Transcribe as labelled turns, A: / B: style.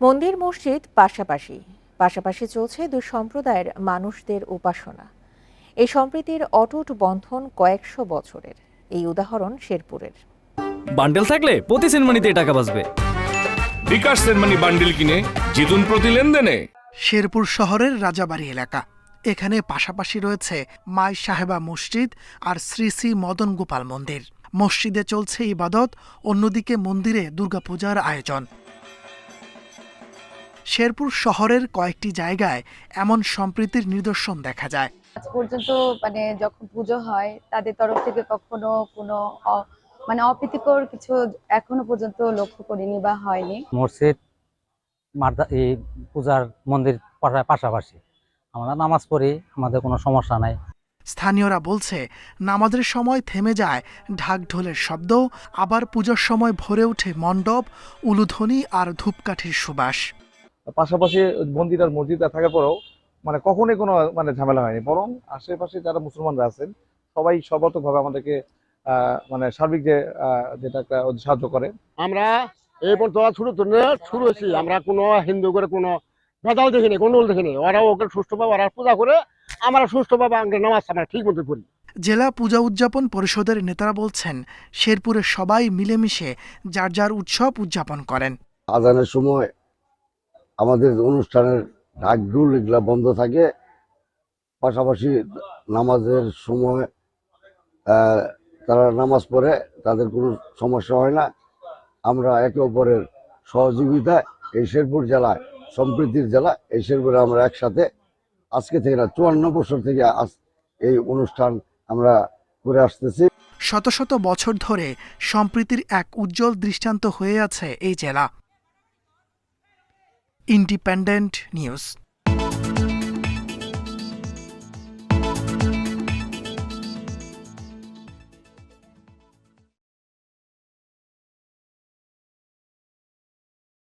A: মন্দির মসজিদ পাশাপাশি পাশাপাশি চলছে দুই সম্প্রদায়ের মানুষদের উপাসনা। এই সম্প্রীতির অটুট বন্ধন কয়েকশো বছরের। এই উদাহরণ শেরপুরের।
B: বান্ডেল থাকলে প্রতি সেনমানিতে টাকা বাঁচবে।
C: বিকাশ সেনমানি বান্ডিল কিনে জিতুন প্রতি লেনদেনে।
D: শেরপুর শহরের রাজাবাড়ি এলাকা। এখানে পাশাপাশি রয়েছে মাই সাহেবা মসজিদ আর শ্রী শ্রী মদন গোপাল মন্দির। মসজিদে চলছে ইবাদত অন্যদিকে মন্দিরে দুর্গাপূজার আয়োজন। শেরপুর শহরের কয়েকটি জায়গায় এমন সম্প্রীতির নিদর্শন দেখা যায়।
E: আজ পর্যন্ত মানে যখন পুজো হয় তাদের তরফ থেকে কখনো কোনো অ- মানে অপ্রীতিকর কিছু এখনও পর্যন্ত লক্ষ্য করিনি বা হয়নি।
F: মসজিদ মার্দা এই পূজার মন্দির পাশা- পাশাপাশি। আমরা নামাজ পড়ি আমাদের কোনো সমস্যা নাই।
D: স্থানীয়রা বলছে নামাজের সময় থেমে যায় ঢাক ঢোলের শব্দ আবার পুজোর সময় ভরে ওঠে মণ্ডপ উলুধ্বনি আর ধূপকাঠির সুবাস।
G: পাশাপাশি মন্দির আর মসজিদ থাকার পরেও মানে কখনোই কোনো মানে ঝামেলা হয়নি। বরং আশেপাশে যারা মুসলমানরা আছেন সবাই সর্বাত্মকভাবে আমাদেরকে মানে সার্বিক যে যেটা একটা সাহায্য করে।
H: আমরা এই পর্যন্ত শুরু শুরু হয়েছি। আমরা কোনো হিন্দু করে কোনো ভেজাল দেখিনি গন্ডল দেখিনি। ওরা ওকে সুষ্ঠুভাবে ওরা পূজা করে আমরা সুষ্ঠুভাবে আমরা নামাজ আমরা ঠিক মতো পড়ি।
D: জেলা পূজা উদযাপন পরিষদের নেতারা বলছেন শেরপুরের সবাই মিলেমিশে যার যার উৎসব উদযাপন করেন।
I: আজানের সময় আমাদের অনুষ্ঠানের ঢাক ঢুল এগুলা বন্ধ থাকে। পাশাপাশি নামাজের সময় তারা নামাজ পড়ে, তাদের কোনো সমস্যা হয় না। আমরা একে অপরের সহযোগিতায় এই শেরপুর জেলায় সম্প্রীতির জেলা, এই শেরপুরে আমরা একসাথে আজকে থেকে না, চুয়ান্ন বছর থেকে আজ এই অনুষ্ঠান আমরা করে আসতেছি।
D: শত শত বছর ধরে সম্প্রীতির এক উজ্জ্বল দৃষ্টান্ত হয়ে আছে এই জেলা। independent news.